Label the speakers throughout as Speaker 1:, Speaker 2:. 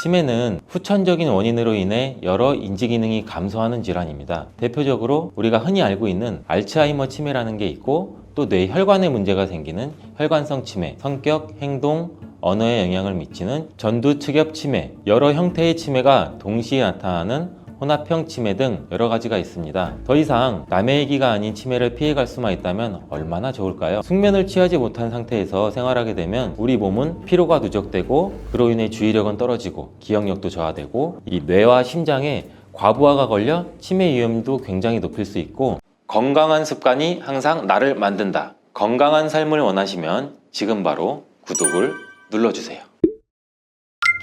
Speaker 1: 치매는 후천적인 원인으로 인해 여러 인지 기능이 감소하는 질환입니다. 대표적으로 우리가 흔히 알고 있는 알츠하이머 치매라는 게 있고 또 뇌 혈관에 문제가 생기는 혈관성 치매, 성격, 행동, 언어에 영향을 미치는 전두측엽 치매, 여러 형태의 치매가 동시에 나타나는 혼합형 치매 등 여러 가지가 있습니다. 더 이상 남의 얘기가 아닌 치매를 피해갈 수만 있다면 얼마나 좋을까요? 숙면을 취하지 못한 상태에서 생활하게 되면 우리 몸은 피로가 누적되고 그로 인해 주의력은 떨어지고 기억력도 저하되고 이 뇌와 심장에 과부하가 걸려 치매 위험도 굉장히 높일 수 있고 건강한 습관이 항상 나를 만든다. 건강한 삶을 원하시면 지금 바로 구독을 눌러주세요.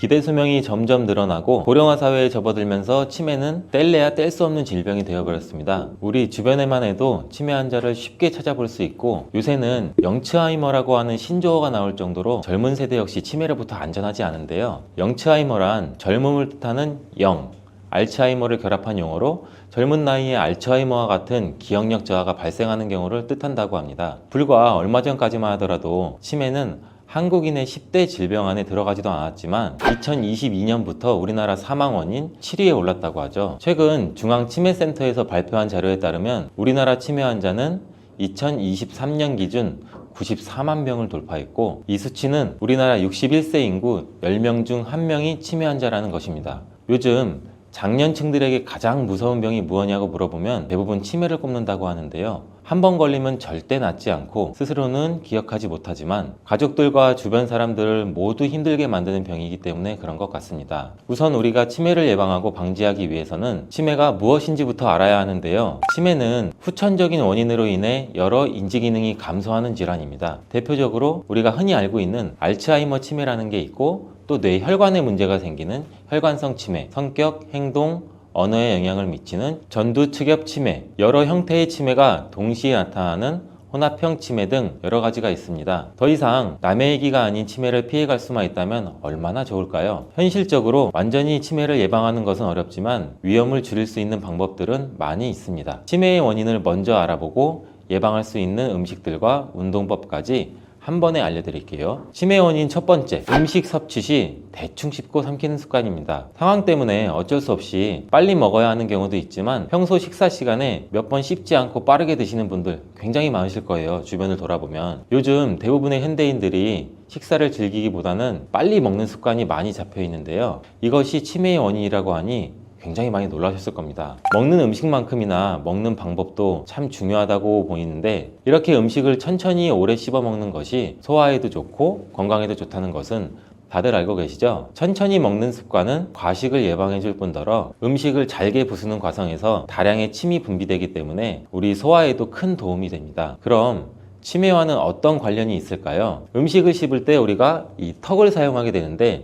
Speaker 1: 기대 수명이 점점 늘어나고 고령화 사회에 접어들면서 치매는 뗄래야 뗄 수 없는 질병이 되어버렸습니다. 우리 주변에만 해도 치매 환자를 쉽게 찾아볼 수 있고 요새는 영츠하이머라고 하는 신조어가 나올 정도로 젊은 세대 역시 치매로부터 안전하지 않은데요. 영츠하이머란 젊음을 뜻하는 영, 알츠하이머를 결합한 용어로 젊은 나이에 알츠하이머와 같은 기억력 저하가 발생하는 경우를 뜻한다고 합니다. 불과 얼마 전까지만 하더라도 치매는 한국인의 10대 질병 안에 들어가지도 않았지만 2022년부터 우리나라 사망 원인 7위에 올랐다고 하죠. 최근 중앙치매센터에서 발표한 자료에 따르면 우리나라 치매 환자는 2023년 기준 94만 명을 돌파했고 이 수치는 우리나라 61세 인구 10명 중 1명이 치매 환자라는 것입니다. 요즘 장년층들에게 가장 무서운 병이 무엇냐고 물어보면 대부분 치매를 꼽는다고 하는데요. 한번 걸리면 절대 낫지 않고 스스로는 기억하지 못하지만 가족들과 주변 사람들을 모두 힘들게 만드는 병이기 때문에 그런 것 같습니다. 우선 우리가 치매를 예방하고 방지하기 위해서는 치매가 무엇인지부터 알아야 하는데요. 치매는 후천적인 원인으로 인해 여러 인지 기능이 감소하는 질환입니다. 대표적으로 우리가 흔히 알고 있는 알츠하이머 치매라는 게 있고 또 뇌 혈관에 문제가 생기는 혈관성 치매, 성격, 행동, 언어에 영향을 미치는 전두 측엽 치매, 여러 형태의 치매가 동시에 나타나는 혼합형 치매 등 여러 가지가 있습니다. 더 이상 남의 얘기가 아닌 치매를 피해갈 수만 있다면 얼마나 좋을까요? 현실적으로 완전히 치매를 예방하는 것은 어렵지만 위험을 줄일 수 있는 방법들은 많이 있습니다. 치매의 원인을 먼저 알아보고 예방할 수 있는 음식들과 운동법까지 한 번에 알려드릴게요. 치매 원인 첫 번째, 음식 섭취 시 대충 씹고 삼키는 습관입니다. 상황 때문에 어쩔 수 없이 빨리 먹어야 하는 경우도 있지만 평소 식사 시간에 몇 번 씹지 않고 빠르게 드시는 분들 굉장히 많으실 거예요. 주변을 돌아보면. 요즘 대부분의 현대인들이 식사를 즐기기보다는 빨리 먹는 습관이 많이 잡혀 있는데요. 이것이 치매의 원인이라고 하니 굉장히 많이 놀라셨을 겁니다. 먹는 음식만큼이나 먹는 방법도 참 중요하다고 보이는데 이렇게 음식을 천천히 오래 씹어 먹는 것이 소화에도 좋고 건강에도 좋다는 것은 다들 알고 계시죠? 천천히 먹는 습관은 과식을 예방해 줄 뿐더러 음식을 잘게 부수는 과정에서 다량의 침이 분비되기 때문에 우리 소화에도 큰 도움이 됩니다. 그럼 치매와는 어떤 관련이 있을까요? 음식을 씹을 때 우리가 이 턱을 사용하게 되는데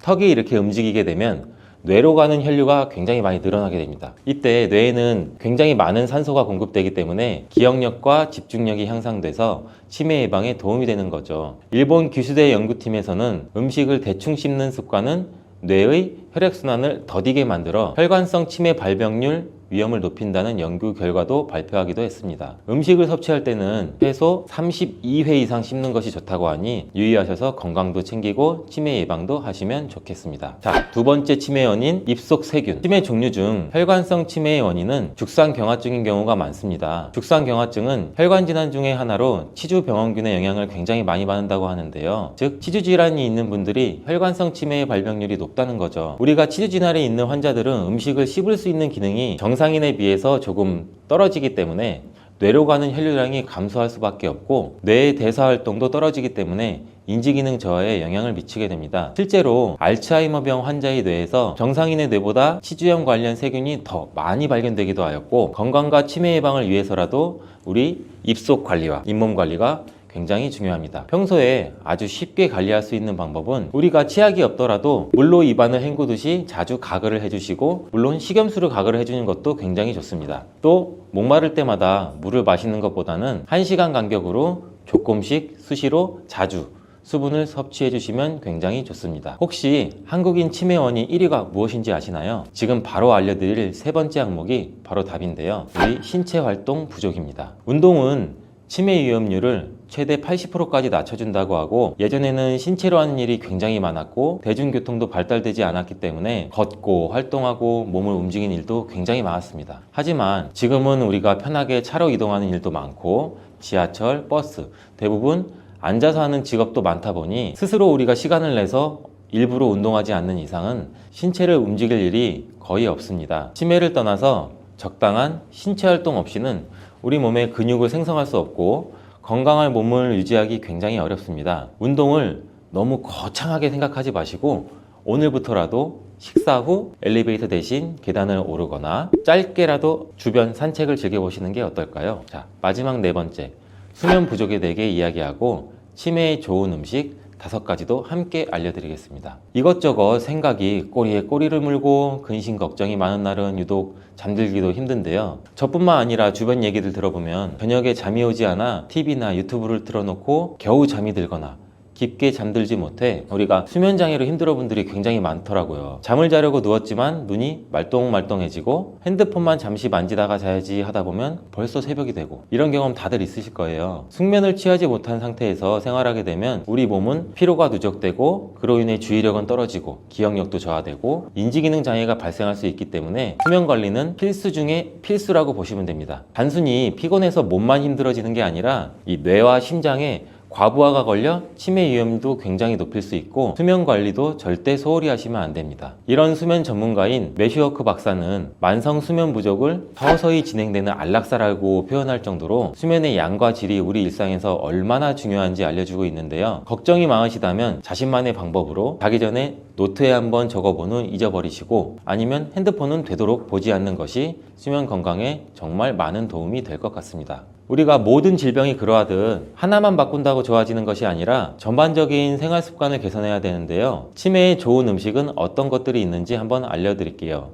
Speaker 1: 턱이 이렇게 움직이게 되면 뇌로 가는 혈류가 굉장히 많이 늘어나게 됩니다. 이때 뇌에는 굉장히 많은 산소가 공급되기 때문에 기억력과 집중력이 향상돼서 치매 예방에 도움이 되는 거죠. 일본 규수대 연구팀에서는 음식을 대충 씹는 습관은 뇌의 혈액순환을 더디게 만들어 혈관성 치매 발병률 위험을 높인다는 연구 결과도 발표하기도 했습니다. 음식을 섭취할 때는 최소 32회 이상 씹는 것이 좋다고 하니 유의하셔서 건강도 챙기고 치매 예방도 하시면 좋겠습니다. 자, 두 번째 치매 원인 입속 세균. 치매 종류 중 혈관성 치매의 원인은 죽상 경화증인 경우가 많습니다. 죽상 경화증은 혈관 질환 중의 하나로 치주 병원균의 영향을 굉장히 많이 받는다고 하는데요. 즉 치주 질환이 있는 분들이 혈관성 치매의 발병률이 높다는 거죠. 우리가 치주 질환이 있는 환자들은 음식을 씹을 수 있는 기능이 정상 인에 비해서 조금 떨어지기 때문에 뇌로 가는 혈류량이 감소할 수밖에 없고 뇌의 대사 활동도 떨어지기 때문에 인지기능 저하에 영향을 미치게 됩니다. 실제로 알츠하이머병 환자의 뇌에서 정상인의 뇌보다 치주염 관련 세균이 더 많이 발견되기도 하였고 건강과 치매 예방을 위해서라도 우리 입속 관리와 잇몸 관리가 굉장히 중요합니다. 평소에 아주 쉽게 관리할 수 있는 방법은 우리가 치약이 없더라도 물로 입안을 헹구듯이 자주 가글을 해주시고 물론 식염수로 가글을 해주는 것도 굉장히 좋습니다. 또 목마를 때마다 물을 마시는 것보다는 1시간 간격으로 조금씩 수시로 자주 수분을 섭취해 주시면 굉장히 좋습니다. 혹시 한국인 치매 원인 1위가 무엇인지 아시나요? 지금 바로 알려드릴 세 번째 항목이 바로 답인데요. 우리 신체 활동 부족입니다. 운동은 치매 위험률을 최대 80%까지 낮춰준다고 하고 예전에는 신체로 하는 일이 굉장히 많았고 대중교통도 발달되지 않았기 때문에 걷고 활동하고 몸을 움직이는 일도 굉장히 많았습니다. 하지만 지금은 우리가 편하게 차로 이동하는 일도 많고 지하철, 버스 대부분 앉아서 하는 직업도 많다 보니 스스로 우리가 시간을 내서 일부러 운동하지 않는 이상은 신체를 움직일 일이 거의 없습니다. 치매를 떠나서 적당한 신체 활동 없이는 우리 몸에 근육을 생성할 수 없고 건강한 몸을 유지하기 굉장히 어렵습니다. 운동을 너무 거창하게 생각하지 마시고 오늘부터라도 식사 후 엘리베이터 대신 계단을 오르거나 짧게라도 주변 산책을 즐겨보시는 게 어떨까요? 자, 마지막 네 번째. 수면 부족에 대해 이야기하고 치매에 좋은 음식 다섯 가지도 함께 알려드리겠습니다. 이것저것 생각이 꼬리에 꼬리를 물고 근심 걱정이 많은 날은 유독 잠들기도 힘든데요. 저뿐만 아니라 주변 얘기들 들어보면 저녁에 잠이 오지 않아 TV나 유튜브를 틀어놓고 겨우 잠이 들거나 깊게 잠들지 못해 우리가 수면 장애로 힘들어 분들이 굉장히 많더라고요. 잠을 자려고 누웠지만 눈이 말똥말똥해지고 핸드폰만 잠시 만지다가 자야지 하다 보면 벌써 새벽이 되고 이런 경험 다들 있으실 거예요. 숙면을 취하지 못한 상태에서 생활하게 되면 우리 몸은 피로가 누적되고 그로 인해 주의력은 떨어지고 기억력도 저하되고 인지기능 장애가 발생할 수 있기 때문에 수면 관리는 필수 중에 필수라고 보시면 됩니다. 단순히 피곤해서 몸만 힘들어지는 게 아니라 이 뇌와 심장에 과부하가 걸려 치매 위험도 굉장히 높일 수 있고 수면 관리도 절대 소홀히 하시면 안 됩니다. 이런 수면 전문가인 매슈워크 박사는 만성 수면 부족을 서서히 진행되는 안락사라고 표현할 정도로 수면의 양과 질이 우리 일상에서 얼마나 중요한지 알려주고 있는데요. 걱정이 많으시다면 자신만의 방법으로 자기 전에 노트에 한번 적어본 후 잊어버리시고 아니면 핸드폰은 되도록 보지 않는 것이 수면 건강에 정말 많은 도움이 될 것 같습니다. 우리가 모든 질병이 그러하듯 하나만 바꾼다고 좋아지는 것이 아니라 전반적인 생활 습관을 개선해야 되는데요. 치매에 좋은 음식은 어떤 것들이 있는지 한번 알려드릴게요.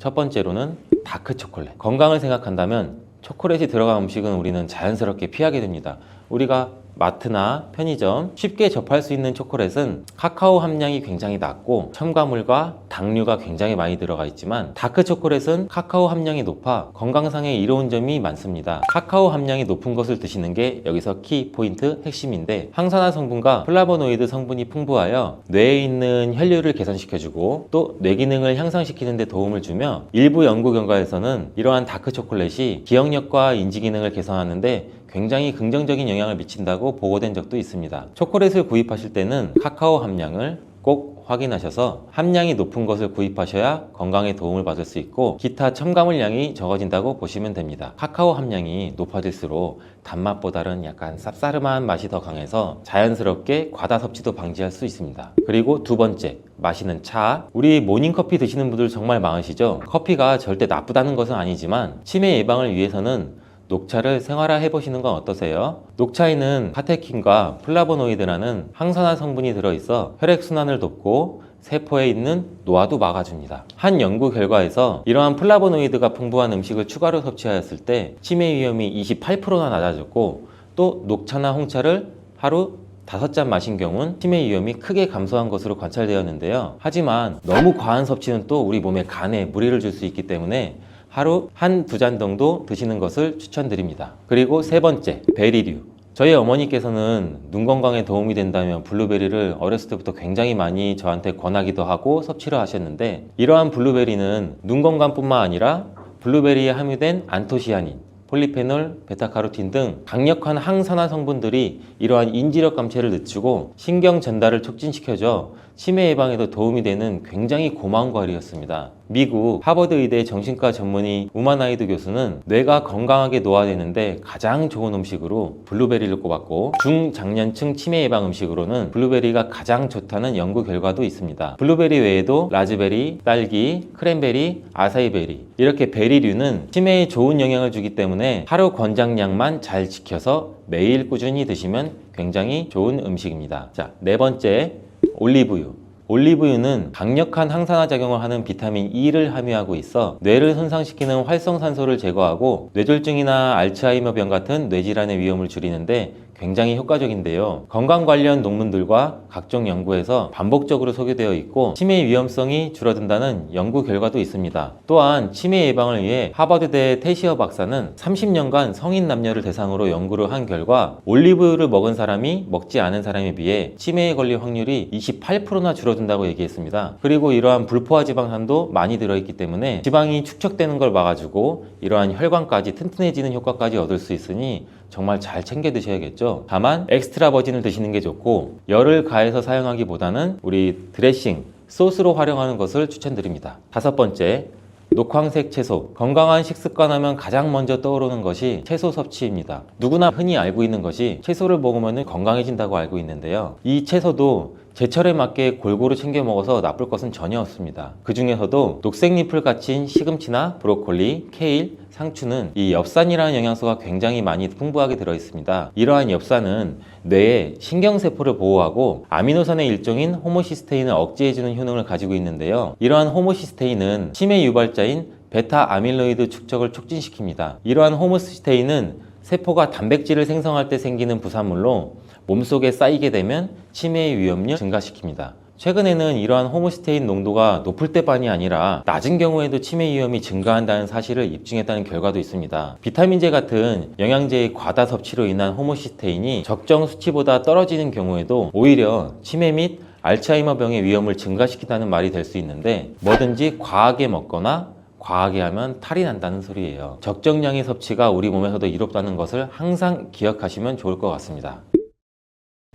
Speaker 1: 첫 번째로는 다크 초콜릿. 건강을 생각한다면 초콜릿이 들어간 음식은 우리는 자연스럽게 피하게 됩니다. 우리가 마트나 편의점 쉽게 접할 수 있는 초콜릿은 카카오 함량이 굉장히 낮고 첨가물과 당류가 굉장히 많이 들어가 있지만 다크 초콜릿은 카카오 함량이 높아 건강상에 이로운 점이 많습니다. 카카오 함량이 높은 것을 드시는 게 여기서 키 포인트 핵심인데 항산화 성분과 플라보노이드 성분이 풍부하여 뇌에 있는 혈류를 개선시켜주고 또 뇌 기능을 향상시키는 데 도움을 주며 일부 연구 결과에서는 이러한 다크 초콜릿이 기억력과 인지 기능을 개선하는데 굉장히 긍정적인 영향을 미친다고 보고된 적도 있습니다. 초콜릿을 구입하실 때는 카카오 함량을 꼭 확인하셔서 함량이 높은 것을 구입하셔야 건강에 도움을 받을 수 있고 기타 첨가물량이 적어진다고 보시면 됩니다. 카카오 함량이 높아질수록 단맛보다는 약간 쌉싸름한 맛이 더 강해서 자연스럽게 과다 섭취도 방지할 수 있습니다. 그리고 두 번째, 마시는 차. 우리 모닝커피 드시는 분들 정말 많으시죠? 커피가 절대 나쁘다는 것은 아니지만 치매 예방을 위해서는 녹차를 생활화 해 보시는 건 어떠세요? 녹차에는 카테킨과 플라보노이드라는 항산화 성분이 들어있어 혈액순환을 돕고 세포에 있는 노화도 막아줍니다. 한 연구 결과에서 이러한 플라보노이드가 풍부한 음식을 추가로 섭취하였을 때 치매 위험이 28%나 낮아졌고 또 녹차나 홍차를 하루 다섯 잔 마신 경우는 치매 위험이 크게 감소한 것으로 관찰되었는데요. 하지만 너무 과한 섭취는 또 우리 몸에 간에 무리를 줄 수 있기 때문에 하루 한 두 잔 정도 드시는 것을 추천드립니다. 그리고 세 번째, 베리류. 저희 어머니께서는 눈 건강에 도움이 된다면 블루베리를 어렸을 때부터 굉장히 많이 저한테 권하기도 하고 섭취를 하셨는데 이러한 블루베리는 눈 건강뿐만 아니라 블루베리에 함유된 안토시아닌, 폴리페놀, 베타카로틴 등 강력한 항산화 성분들이 이러한 인지력 감퇴를 늦추고 신경 전달을 촉진시켜줘 치매 예방에도 도움이 되는 굉장히 고마운 과일이었습니다. 미국 하버드 의대 정신과 전문의 우마나이드 교수는 뇌가 건강하게 노화되는데 가장 좋은 음식으로 블루베리를 꼽았고 중장년층 치매 예방 음식으로는 블루베리가 가장 좋다는 연구 결과도 있습니다. 블루베리 외에도 라즈베리, 딸기, 크랜베리, 아사이베리 이렇게 베리류는 치매에 좋은 영향을 주기 때문에 하루 권장량만 잘 지켜서 매일 꾸준히 드시면 굉장히 좋은 음식입니다. 자, 네 번째 올리브유. 올리브유는 강력한 항산화 작용을 하는 비타민 E를 함유하고 있어 뇌를 손상시키는 활성산소를 제거하고 뇌졸중이나 알츠하이머병 같은 뇌질환의 위험을 줄이는데 굉장히 효과적인데요. 건강 관련 논문들과 각종 연구에서 반복적으로 소개되어 있고 치매 위험성이 줄어든다는 연구 결과도 있습니다. 또한 치매 예방을 위해 하버드대 테시어 박사는 30년간 성인 남녀를 대상으로 연구를 한 결과 올리브유를 먹은 사람이 먹지 않은 사람에 비해 치매에 걸릴 확률이 28%나 줄어든다고 얘기했습니다. 그리고 이러한 불포화 지방산도 많이 들어있기 때문에 지방이 축적되는 걸 막아주고 이러한 혈관까지 튼튼해지는 효과까지 얻을 수 있으니 정말 잘 챙겨 드셔야겠죠. 다만 엑스트라 버진을 드시는 게 좋고 열을 가해서 사용하기보다는 우리 드레싱, 소스로 활용하는 것을 추천드립니다. 다섯 번째, 녹황색 채소. 건강한 식습관 하면 가장 먼저 떠오르는 것이 채소 섭취입니다. 누구나 흔히 알고 있는 것이 채소를 먹으면 건강해진다고 알고 있는데요. 이 채소도 제철에 맞게 골고루 챙겨 먹어서 나쁠 것은 전혀 없습니다. 그 중에서도 녹색잎을 갖춘 시금치나 브로콜리, 케일, 상추는 이 엽산이라는 영양소가 굉장히 많이 풍부하게 들어 있습니다. 이러한 엽산은 뇌의 신경세포를 보호하고 아미노산의 일종인 호모시스테인을 억제해주는 효능을 가지고 있는데요. 이러한 호모시스테인은 치매 유발자인 베타 아밀로이드 축적을 촉진시킵니다. 이러한 호모시스테인은 세포가 단백질을 생성할 때 생기는 부산물로 몸속에 쌓이게 되면 치매의 위험률 증가시킵니다. 최근에는 이러한 호모시스테인 농도가 높을 때만이 아니라 낮은 경우에도 치매 위험이 증가한다는 사실을 입증했다는 결과도 있습니다. 비타민제 같은 영양제의 과다 섭취로 인한 호모시스테인이 적정 수치보다 떨어지는 경우에도 오히려 치매 및 알츠하이머병의 위험을 증가시킨다는 말이 될 수 있는데 뭐든지 과하게 먹거나 과하게 하면 탈이 난다는 소리예요. 적정량의 섭취가 우리 몸에서도 이롭다는 것을 항상 기억하시면 좋을 것 같습니다.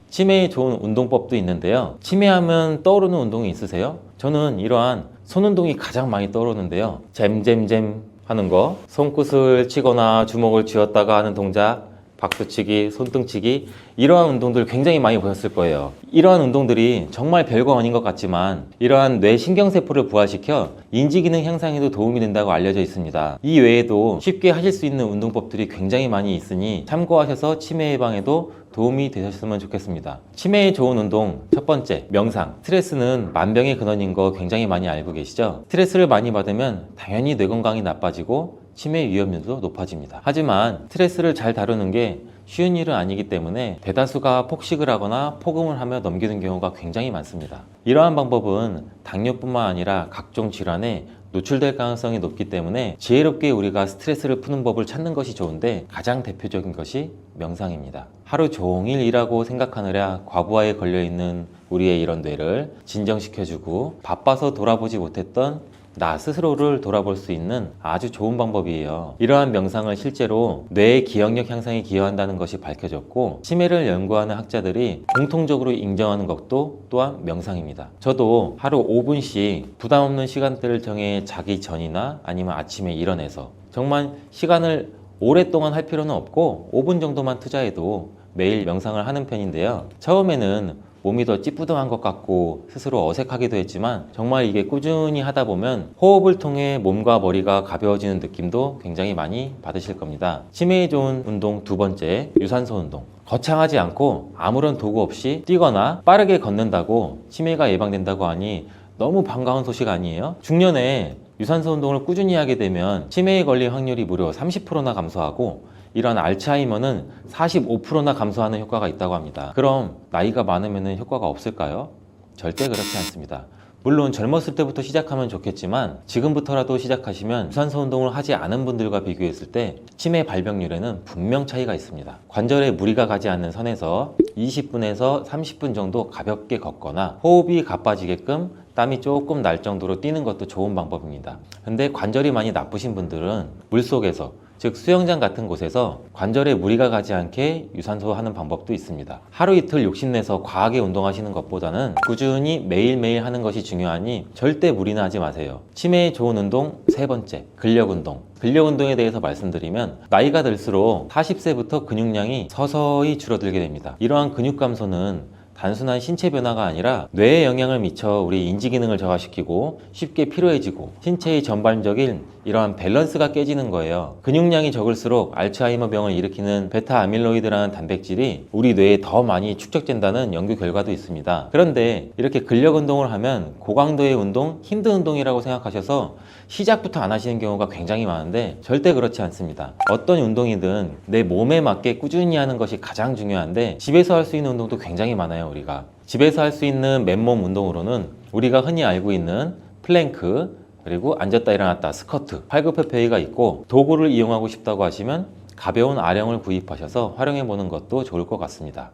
Speaker 1: 치매에 좋은 운동법도 있는데요. 치매하면 떠오르는 운동이 있으세요? 저는 이러한 손 운동이 가장 많이 떠오르는데요. 잼잼잼 하는 거, 손끝을 치거나 주먹을 쥐었다가 하는 동작, 박수치기, 손등치기 이러한 운동들 굉장히 많이 보셨을 거예요. 이러한 운동들이 정말 별거 아닌 것 같지만 이러한 뇌 신경세포를 부활시켜 인지기능 향상에도 도움이 된다고 알려져 있습니다. 이 외에도 쉽게 하실 수 있는 운동법들이 굉장히 많이 있으니 참고하셔서 치매 예방에도 도움이 되셨으면 좋겠습니다. 치매에 좋은 운동 첫 번째 명상. 스트레스는 만병의 근원인 거 굉장히 많이 알고 계시죠? 스트레스를 많이 받으면 당연히 뇌 건강이 나빠지고 치매 위험률도 높아집니다. 하지만 스트레스를 잘 다루는 게 쉬운 일은 아니기 때문에 대다수가 폭식을 하거나 폭음을 하며 넘기는 경우가 굉장히 많습니다. 이러한 방법은 당뇨뿐만 아니라 각종 질환에 노출될 가능성이 높기 때문에 지혜롭게 우리가 스트레스를 푸는 법을 찾는 것이 좋은데 가장 대표적인 것이 명상입니다. 하루 종일 일하고 생각하느라 과부하에 걸려 있는 우리의 이런 뇌를 진정시켜주고 바빠서 돌아보지 못했던 나 스스로를 돌아볼 수 있는 아주 좋은 방법이에요. 이러한 명상을 실제로 뇌의 기억력 향상에 기여한다는 것이 밝혀졌고 치매를 연구하는 학자들이 공통적으로 인정하는 것도 또한 명상입니다. 저도 하루 5분씩 부담 없는 시간대를 정해 자기 전이나 아니면 아침에 일어나서 정말 시간을 오랫동안 할 필요는 없고 5분 정도만 투자해도 매일 명상을 하는 편인데요. 처음에는 몸이 더 찌뿌둥한 것 같고 스스로 어색하기도 했지만 정말 이게 꾸준히 하다 보면 호흡을 통해 몸과 머리가 가벼워지는 느낌도 굉장히 많이 받으실 겁니다. 치매에 좋은 운동 두 번째, 유산소 운동. 거창하지 않고 아무런 도구 없이 뛰거나 빠르게 걷는다고 치매가 예방된다고 하니 너무 반가운 소식 아니에요? 중년에 유산소 운동을 꾸준히 하게 되면 치매에 걸릴 확률이 무려 30%나 감소하고 이런 알츠하이머는 45%나 감소하는 효과가 있다고 합니다. 그럼 나이가 많으면 효과가 없을까요? 절대 그렇지 않습니다. 물론 젊었을 때부터 시작하면 좋겠지만 지금부터라도 시작하시면 유산소 운동을 하지 않은 분들과 비교했을 때 치매 발병률에는 분명 차이가 있습니다. 관절에 무리가 가지 않는 선에서 20분에서 30분 정도 가볍게 걷거나 호흡이 가빠지게끔 땀이 조금 날 정도로 뛰는 것도 좋은 방법입니다. 근데 관절이 많이 나쁘신 분들은 물속에서 즉 수영장 같은 곳에서 관절에 무리가 가지 않게 유산소 하는 방법도 있습니다. 하루 이틀 욕심내서 과하게 운동하시는 것보다는 꾸준히 매일매일 하는 것이 중요하니 절대 무리는 하지 마세요. 치매에 좋은 운동 세 번째, 근력 운동. 근력 운동에 대해서 말씀드리면 나이가 들수록 40세부터 근육량이 서서히 줄어들게 됩니다. 이러한 근육 감소는 단순한 신체 변화가 아니라 뇌에 영향을 미쳐 우리 인지 기능을 저하시키고 쉽게 피로해지고 신체의 전반적인 이러한 밸런스가 깨지는 거예요. 근육량이 적을수록 알츠하이머 병을 일으키는 베타 아밀로이드라는 단백질이 우리 뇌에 더 많이 축적된다는 연구 결과도 있습니다. 그런데 이렇게 근력 운동을 하면 고강도의 운동, 힘든 운동이라고 생각하셔서 시작부터 안 하시는 경우가 굉장히 많은데 절대 그렇지 않습니다. 어떤 운동이든 내 몸에 맞게 꾸준히 하는 것이 가장 중요한데 집에서 할 수 있는 운동도 굉장히 많아요, 우리가. 집에서 할 수 있는 맨몸 운동으로는 우리가 흔히 알고 있는 플랭크, 그리고 앉았다 일어났다 스쿼트, 팔굽혀펴기가 있고 도구를 이용하고 싶다고 하시면 가벼운 아령을 구입하셔서 활용해 보는 것도 좋을 것 같습니다.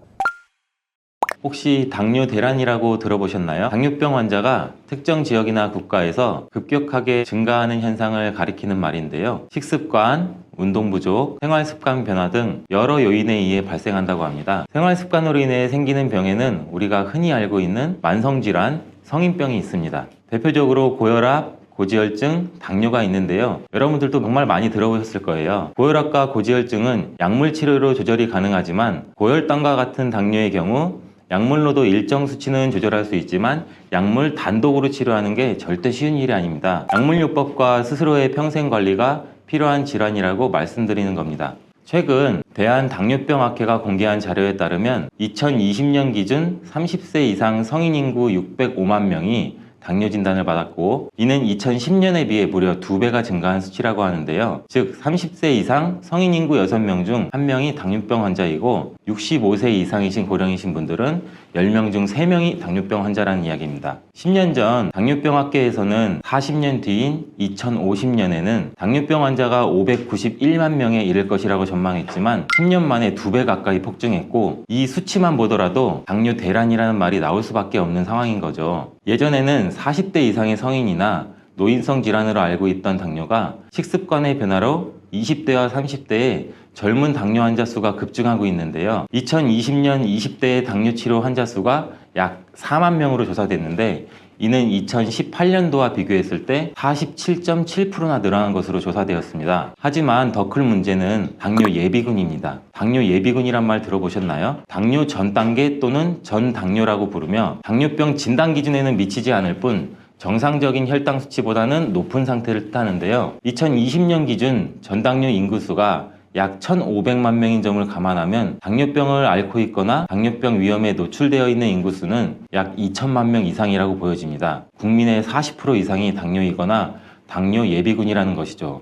Speaker 1: 혹시 당뇨 대란이라고 들어보셨나요? 당뇨병 환자가 특정 지역이나 국가에서 급격하게 증가하는 현상을 가리키는 말인데요. 식습관, 운동 부족, 생활 습관 변화 등 여러 요인에 의해 발생한다고 합니다. 생활 습관으로 인해 생기는 병에는 우리가 흔히 알고 있는 만성 질환, 성인병이 있습니다. 대표적으로 고혈압, 고지혈증, 당뇨가 있는데요. 여러분들도 정말 많이 들어보셨을 거예요. 고혈압과 고지혈증은 약물 치료로 조절이 가능하지만 고혈당과 같은 당뇨의 경우 약물로도 일정 수치는 조절할 수 있지만 약물 단독으로 치료하는 게 절대 쉬운 일이 아닙니다. 약물요법과 스스로의 평생 관리가 필요한 질환이라고 말씀드리는 겁니다. 최근 대한당뇨병학회가 공개한 자료에 따르면 2020년 기준 30세 이상 성인 인구 605만 명이 당뇨 진단을 받았고 이는 2010년에 비해 무려 2배가 증가한 수치라고 하는데요. 즉 30세 이상 성인 인구 6명 중 1명이 당뇨병 환자이고 65세 이상이신 고령이신 분들은 10명 중 3명이 당뇨병 환자라는 이야기입니다. 10년 전 당뇨병 학계에서는 40년 뒤인 2050년에는 당뇨병 환자가 591만 명에 이를 것이라고 전망했지만 10년 만에 2배 가까이 폭증했고 이 수치만 보더라도 당뇨 대란이라는 말이 나올 수밖에 없는 상황인 거죠. 예전에는 40대 이상의 성인이나 노인성 질환으로 알고 있던 당뇨가 식습관의 변화로 20대와 30대에 젊은 당뇨 환자 수가 급증하고 있는데요. 2020년 20대의 당뇨 치료 환자 수가 약 4만 명으로 조사됐는데 이는 2018년도와 비교했을 때 47.7%나 늘어난 것으로 조사되었습니다. 하지만 더 큰 문제는 당뇨 예비군입니다. 당뇨 예비군이란 말 들어보셨나요? 당뇨 전 단계 또는 전 당뇨라고 부르며 당뇨병 진단 기준에는 미치지 않을 뿐 정상적인 혈당 수치보다는 높은 상태를 뜻하는데요. 2020년 기준 전당뇨 인구수가 약 1,500만 명인 점을 감안하면 당뇨병을 앓고 있거나 당뇨병 위험에 노출되어 있는 인구수는 약 2천만 명 이상이라고 보여집니다. 국민의 40% 이상이 당뇨이거나 당뇨 예비군이라는 것이죠.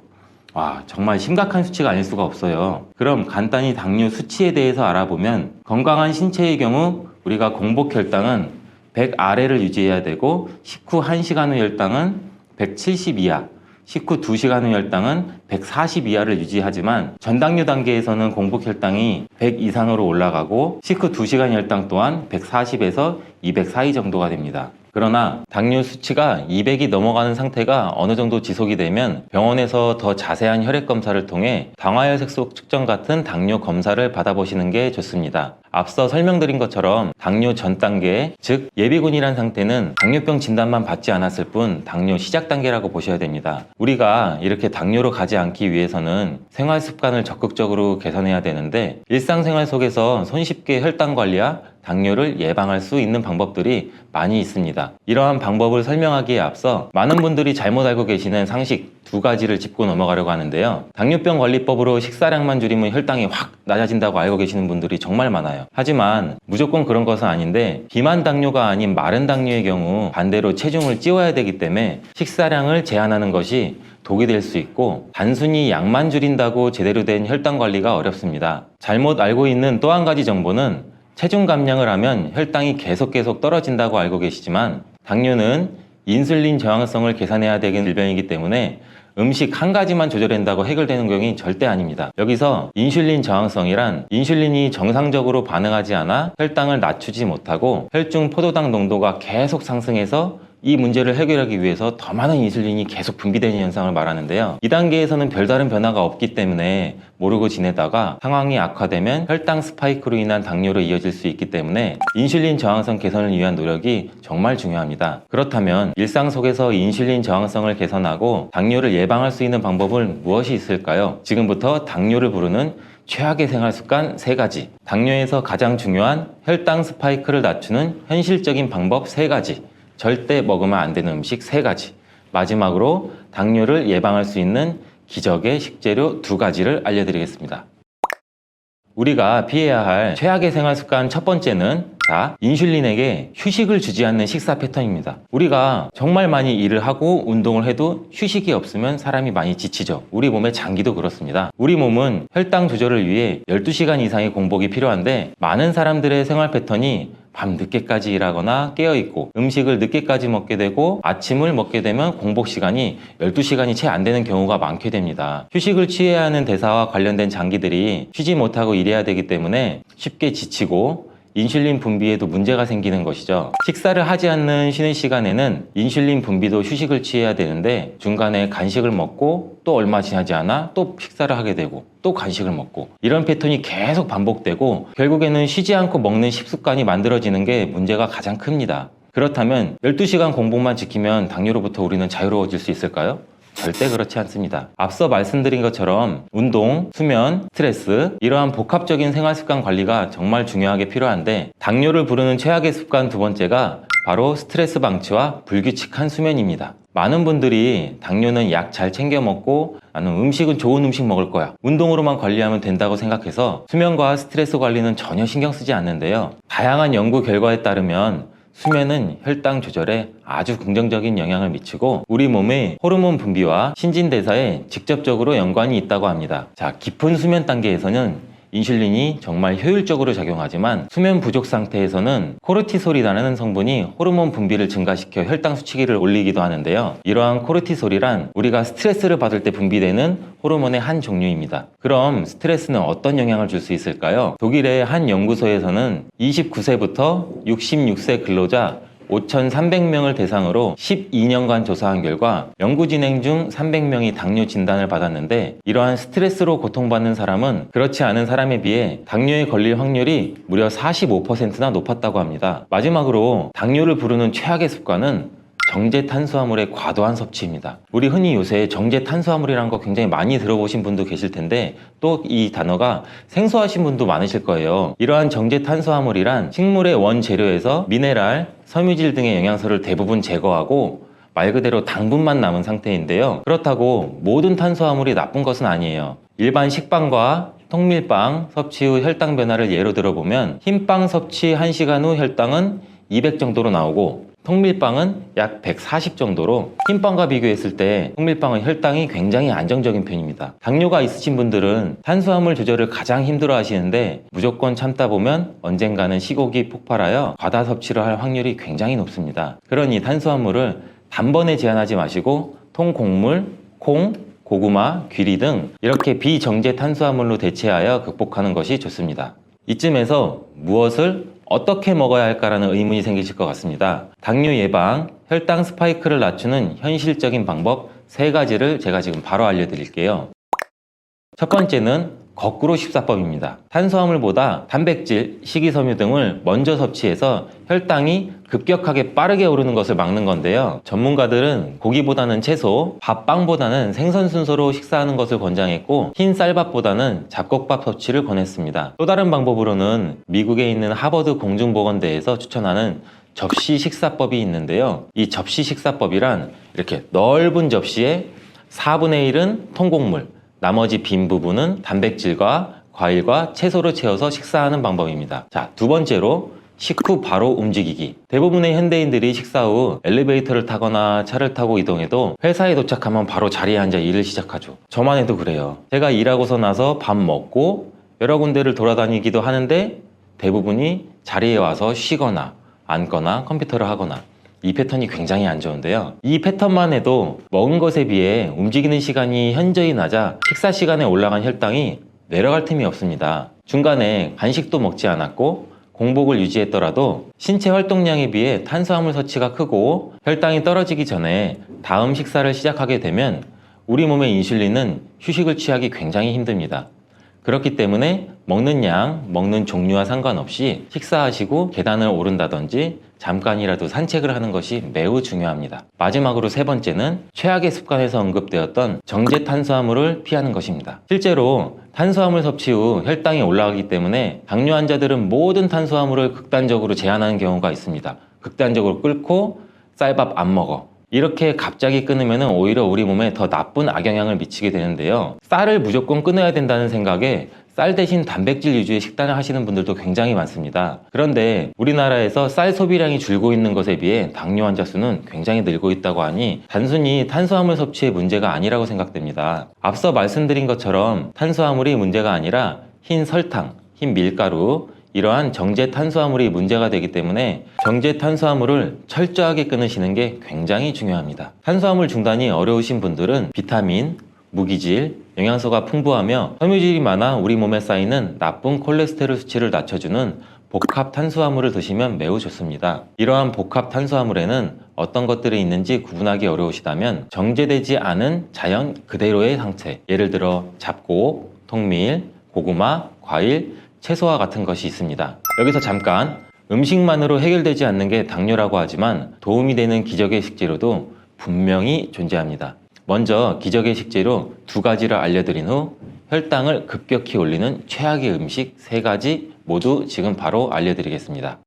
Speaker 1: 와, 정말 심각한 수치가 아닐 수가 없어요. 그럼 간단히 당뇨 수치에 대해서 알아보면 건강한 신체의 경우 우리가 공복 혈당은 100 아래를 유지해야 되고 식후 1시간 후 혈당은 170 이하, 식후 2시간 후 혈당은 140 이하를 유지하지만 전당뇨 단계에서는 공복 혈당이 100 이상으로 올라가고 식후 2시간 혈당 또한 140에서 200 사이 정도가 됩니다. 그러나 당뇨 수치가 200이 넘어가는 상태가 어느 정도 지속이 되면 병원에서 더 자세한 혈액 검사를 통해 당화혈 색소 측정 같은 당뇨 검사를 받아보시는 게 좋습니다. 앞서 설명드린 것처럼 당뇨 전 단계, 즉 예비군이란 상태는 당뇨병 진단만 받지 않았을 뿐 당뇨 시작 단계라고 보셔야 됩니다. 우리가 이렇게 당뇨로 가지 않기 위해서는 생활 습관을 적극적으로 개선해야 되는데 일상생활 속에서 손쉽게 혈당 관리와 당뇨를 예방할 수 있는 방법들이 많이 있습니다. 이러한 방법을 설명하기에 앞서 많은 분들이 잘못 알고 계시는 상식 두 가지를 짚고 넘어가려고 하는데요. 당뇨병 관리법으로 식사량만 줄이면 혈당이 확 낮아진다고 알고 계시는 분들이 정말 많아요. 하지만 무조건 그런 것은 아닌데 비만 당뇨가 아닌 마른 당뇨의 경우 반대로 체중을 찌워야 되기 때문에 식사량을 제한하는 것이 독이 될 수 있고 단순히 약만 줄인다고 제대로 된 혈당 관리가 어렵습니다. 잘못 알고 있는 또 한 가지 정보는 체중 감량을 하면 혈당이 계속 계속 떨어진다고 알고 계시지만 당뇨는 인슐린 저항성을 계산해야 되는 질병이기 때문에 음식 한 가지만 조절한다고 해결되는 경우는 절대 아닙니다. 여기서 인슐린 저항성이란 인슐린이 정상적으로 반응하지 않아 혈당을 낮추지 못하고 혈중 포도당 농도가 계속 상승해서 이 문제를 해결하기 위해서 더 많은 인슐린이 계속 분비되는 현상을 말하는데요. 이 단계에서는 별다른 변화가 없기 때문에 모르고 지내다가 상황이 악화되면 혈당 스파이크로 인한 당뇨로 이어질 수 있기 때문에 인슐린 저항성 개선을 위한 노력이 정말 중요합니다. 그렇다면 일상 속에서 인슐린 저항성을 개선하고 당뇨를 예방할 수 있는 방법은 무엇이 있을까요? 지금부터 당뇨를 부르는 최악의 생활 습관 3가지, 당뇨에서 가장 중요한 혈당 스파이크를 낮추는 현실적인 방법 3가지, 절대 먹으면 안 되는 음식 3가지, 마지막으로 당뇨를 예방할 수 있는 기적의 식재료 2가지를 알려드리겠습니다. 우리가 피해야 할 최악의 생활 습관 첫 번째는 자, 인슐린에게 휴식을 주지 않는 식사 패턴입니다. 우리가 정말 많이 일을 하고 운동을 해도 휴식이 없으면 사람이 많이 지치죠. 우리 몸의 장기도 그렇습니다. 우리 몸은 혈당 조절을 위해 12시간 이상의 공복이 필요한데 많은 사람들의 생활 패턴이 밤 늦게까지 일하거나 깨어있고 음식을 늦게까지 먹게 되고 아침을 먹게 되면 공복 시간이 12시간이 채 안 되는 경우가 많게 됩니다. 휴식을 취해야 하는 대사와 관련된 장기들이 쉬지 못하고 일해야 되기 때문에 쉽게 지치고 인슐린 분비에도 문제가 생기는 것이죠. 식사를 하지 않는 쉬는 시간에는 인슐린 분비도 휴식을 취해야 되는데 중간에 간식을 먹고 또 얼마 지나지 않아 또 식사를 하게 되고 또 간식을 먹고 이런 패턴이 계속 반복되고 결국에는 쉬지 않고 먹는 식습관이 만들어지는 게 문제가 가장 큽니다. 그렇다면 12시간 공복만 지키면 당뇨로부터 우리는 자유로워질 수 있을까요? 절대 그렇지 않습니다. 앞서 말씀드린 것처럼 운동, 수면, 스트레스 이러한 복합적인 생활 습관 관리가 정말 중요하게 필요한데 당뇨를 부르는 최악의 습관 두 번째가 바로 스트레스 방치와 불규칙한 수면입니다. 많은 분들이 당뇨는 약 잘 챙겨 먹고 나는 음식은 좋은 음식 먹을 거야. 운동으로만 관리하면 된다고 생각해서 수면과 스트레스 관리는 전혀 신경 쓰지 않는데요. 다양한 연구 결과에 따르면 수면은 혈당 조절에 아주 긍정적인 영향을 미치고 우리 몸의 호르몬 분비와 신진대사에 직접적으로 연관이 있다고 합니다. 자, 깊은 수면 단계에서는 인슐린이 정말 효율적으로 작용하지만 수면 부족 상태에서는 코르티솔이라는 성분이 호르몬 분비를 증가시켜 혈당 수치기를 올리기도 하는데요. 이러한 코르티솔이란 우리가 스트레스를 받을 때 분비되는 호르몬의 한 종류입니다. 그럼 스트레스는 어떤 영향을 줄 수 있을까요? 독일의 한 연구소에서는 29세부터 66세 근로자 5,300명을 대상으로 12년간 조사한 결과 연구 진행 중 300명이 당뇨 진단을 받았는데 이러한 스트레스로 고통받는 사람은 그렇지 않은 사람에 비해 당뇨에 걸릴 확률이 무려 45%나 높았다고 합니다. 마지막으로 당뇨를 부르는 최악의 습관은 정제 탄수화물의 과도한 섭취입니다. 우리 흔히 요새 정제 탄수화물이라는 거 굉장히 많이 들어보신 분도 계실 텐데 또 이 단어가 생소하신 분도 많으실 거예요. 이러한 정제 탄수화물이란 식물의 원재료에서 미네랄, 섬유질 등의 영양소를 대부분 제거하고 말 그대로 당분만 남은 상태인데요. 그렇다고 모든 탄수화물이 나쁜 것은 아니에요. 일반 식빵과 통밀빵 섭취 후 혈당 변화를 예로 들어보면 흰빵 섭취 1시간 후 혈당은 200 정도로 나오고 통밀빵은 약 140 정도로 흰빵과 비교했을 때 통밀빵은 혈당이 굉장히 안정적인 편입니다. 당뇨가 있으신 분들은 탄수화물 조절을 가장 힘들어 하시는데 무조건 참다 보면 언젠가는 시국이 폭발하여 과다 섭취를 할 확률이 굉장히 높습니다. 그러니 탄수화물을 단번에 제한하지 마시고 통곡물, 콩, 고구마, 귀리 등 이렇게 비정제 탄수화물로 대체하여 극복하는 것이 좋습니다. 이쯤에서 무엇을 어떻게 먹어야 할까라는 의문이 생기실 것 같습니다. 당뇨 예방, 혈당 스파이크를 낮추는 현실적인 방법 세 가지를 제가 지금 바로 알려드릴게요. 첫 번째는 거꾸로 식사법입니다. 탄수화물보다 단백질, 식이섬유 등을 먼저 섭취해서 혈당이 급격하게 빠르게 오르는 것을 막는 건데요. 전문가들은 고기보다는 채소, 밥, 빵보다는 생선 순서로 식사하는 것을 권장했고 흰 쌀밥보다는 잡곡밥 섭취를 권했습니다. 또 다른 방법으로는 미국에 있는 하버드 공중보건대에서 추천하는 접시 식사법이 있는데요. 이 접시 식사법이란 이렇게 넓은 접시에 4분의 1은 통곡물, 나머지 빈 부분은 단백질과 과일과 채소로 채워서 식사하는 방법입니다. 자, 두 번째로 식후 바로 움직이기. 대부분의 현대인들이 식사 후 엘리베이터를 타거나 차를 타고 이동해도 회사에 도착하면 바로 자리에 앉아 일을 시작하죠. 저만 해도 그래요. 제가 일하고서 나서 밥 먹고 여러 군데를 돌아다니기도 하는데 대부분이 자리에 와서 쉬거나 앉거나 컴퓨터를 하거나 이 패턴이 굉장히 안 좋은데요. 이 패턴만 해도 먹은 것에 비해 움직이는 시간이 현저히 낮아 식사 시간에 올라간 혈당이 내려갈 틈이 없습니다. 중간에 간식도 먹지 않았고 공복을 유지했더라도 신체 활동량에 비해 탄수화물 섭취가 크고 혈당이 떨어지기 전에 다음 식사를 시작하게 되면 우리 몸의 인슐린은 휴식을 취하기 굉장히 힘듭니다. 그렇기 때문에 먹는 양, 먹는 종류와 상관없이 식사하시고 계단을 오른다든지 잠깐이라도 산책을 하는 것이 매우 중요합니다. 마지막으로 세 번째는 최악의 습관에서 언급되었던 정제 탄수화물을 피하는 것입니다. 실제로 탄수화물 섭취 후 혈당이 올라가기 때문에 당뇨 환자들은 모든 탄수화물을 극단적으로 제한하는 경우가 있습니다. 극단적으로 끊고 쌀밥 안 먹어. 이렇게 갑자기 끊으면 오히려 우리 몸에 더 나쁜 악영향을 미치게 되는데요. 쌀을 무조건 끊어야 된다는 생각에 쌀 대신 단백질 위주의 식단을 하시는 분들도 굉장히 많습니다. 그런데 우리나라에서 쌀 소비량이 줄고 있는 것에 비해 당뇨 환자 수는 굉장히 늘고 있다고 하니 단순히 탄수화물 섭취의 문제가 아니라고 생각됩니다. 앞서 말씀드린 것처럼 탄수화물이 문제가 아니라 흰 설탕, 흰 밀가루, 이러한 정제 탄수화물이 문제가 되기 때문에 정제 탄수화물을 철저하게 끊으시는 게 굉장히 중요합니다. 탄수화물 중단이 어려우신 분들은 비타민, 무기질, 영양소가 풍부하며 섬유질이 많아 우리 몸에 쌓이는 나쁜 콜레스테롤 수치를 낮춰주는 복합 탄수화물을 드시면 매우 좋습니다. 이러한 복합 탄수화물에는 어떤 것들이 있는지 구분하기 어려우시다면 정제되지 않은 자연 그대로의 상태, 예를 들어 잡곡, 통밀, 고구마, 과일, 채소와 같은 것이 있습니다. 여기서 잠깐 음식만으로 해결되지 않는 게 당뇨라고 하지만 도움이 되는 기적의 식재료도 분명히 존재합니다. 먼저 기적의 식재료 두 가지를 알려드린 후 혈당을 급격히 올리는 최악의 음식 세 가지 모두 지금 바로 알려드리겠습니다.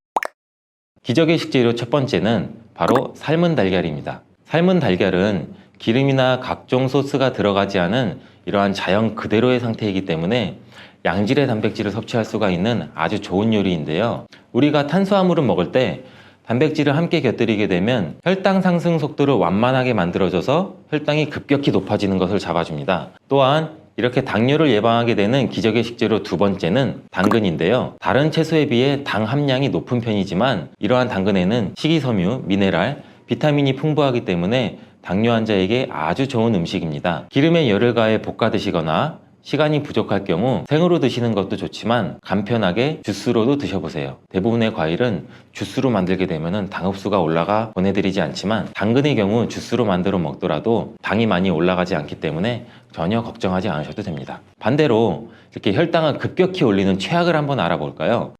Speaker 1: 기적의 식재료 첫 번째는 바로 삶은 달걀입니다. 삶은 달걀은 기름이나 각종 소스가 들어가지 않은 이러한 자연 그대로의 상태이기 때문에 양질의 단백질을 섭취할 수가 있는 아주 좋은 요리인데요. 우리가 탄수화물을 먹을 때 단백질을 함께 곁들이게 되면 혈당 상승 속도를 완만하게 만들어줘서 혈당이 급격히 높아지는 것을 잡아줍니다. 또한 이렇게 당뇨를 예방하게 되는 기적의 식재료 두 번째는 당근인데요. 다른 채소에 비해 당 함량이 높은 편이지만 이러한 당근에는 식이섬유, 미네랄, 비타민이 풍부하기 때문에 당뇨 환자에게 아주 좋은 음식입니다. 기름에 열을 가해 볶아 드시거나 시간이 부족할 경우 생으로 드시는 것도 좋지만 간편하게 주스로도 드셔보세요. 대부분의 과일은 주스로 만들게 되면 당 흡수가 올라가 보내드리지 않지만 당근의 경우 주스로 만들어 먹더라도 당이 많이 올라가지 않기 때문에 전혀 걱정하지 않으셔도 됩니다. 반대로 이렇게 혈당을 급격히 올리는 최악을 한번 알아볼까요?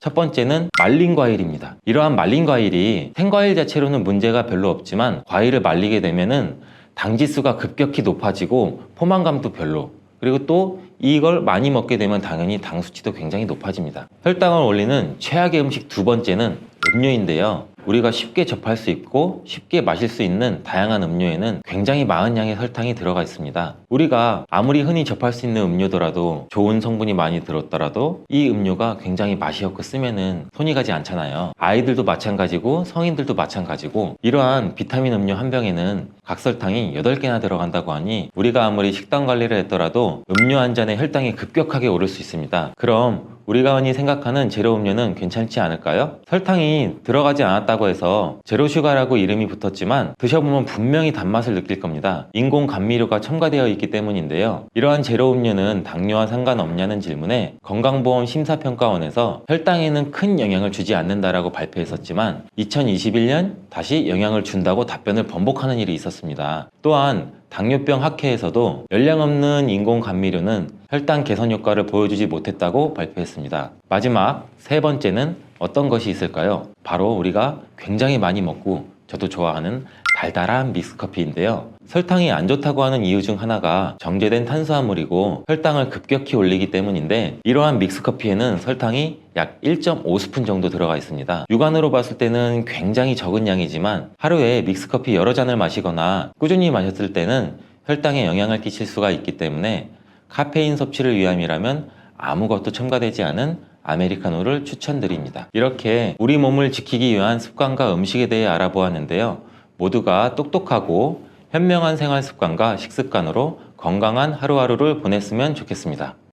Speaker 1: 첫 번째는 말린 과일입니다. 이러한 말린 과일이 생과일 자체로는 문제가 별로 없지만 과일을 말리게 되면은 당지수가 급격히 높아지고 포만감도 별로 그리고 또 이걸 많이 먹게 되면 당연히 당 수치도 굉장히 높아집니다. 혈당을 올리는 최악의 음식 두 번째는 음료인데요. 우리가 쉽게 접할 수 있고 쉽게 마실 수 있는 다양한 음료에는 굉장히 많은 양의 설탕이 들어가 있습니다. 우리가 아무리 흔히 접할 수 있는 음료더라도 좋은 성분이 많이 들었더라도 이 음료가 굉장히 맛이 없고 쓰면은 손이 가지 않잖아요. 아이들도 마찬가지고 성인들도 마찬가지고 이러한 비타민 음료 한 병에는 각설탕이 8개나 들어간다고 하니 우리가 아무리 식단 관리를 했더라도 음료 한 잔에 혈당이 급격하게 오를 수 있습니다. 그럼 우리가 흔히 생각하는 제로 음료는 괜찮지 않을까요? 설탕이 들어가지 않았다고 해서 제로 슈가라고 이름이 붙었지만 드셔보면 분명히 단맛을 느낄 겁니다. 인공 감미료가 첨가되어 있기 때문인데요. 이러한 제로 음료는 당뇨와 상관없냐는 질문에 건강보험 심사평가원에서 혈당에는 큰 영향을 주지 않는다라고 발표했었지만 2021년 다시 영향을 준다고 답변을 번복하는 일이 있었습니다. 또한 당뇨병 학회에서도 열량 없는 인공 감미료는 혈당 개선 효과를 보여주지 못했다고 발표했습니다. 마지막 세 번째는 어떤 것이 있을까요? 바로 우리가 굉장히 많이 먹고 저도 좋아하는 달달한 믹스커피인데요. 설탕이 안 좋다고 하는 이유 중 하나가 정제된 탄수화물이고 혈당을 급격히 올리기 때문인데 이러한 믹스커피에는 설탕이 약 1.5스푼 정도 들어가 있습니다. 육안으로 봤을 때는 굉장히 적은 양이지만 하루에 믹스커피 여러 잔을 마시거나 꾸준히 마셨을 때는 혈당에 영향을 끼칠 수가 있기 때문에 카페인 섭취를 위함이라면 아무것도 첨가되지 않은 아메리카노를 추천드립니다. 이렇게 우리 몸을 지키기 위한 습관과 음식에 대해 알아보았는데요. 모두가 똑똑하고 현명한 생활 습관과 식습관으로 건강한 하루하루를 보냈으면 좋겠습니다.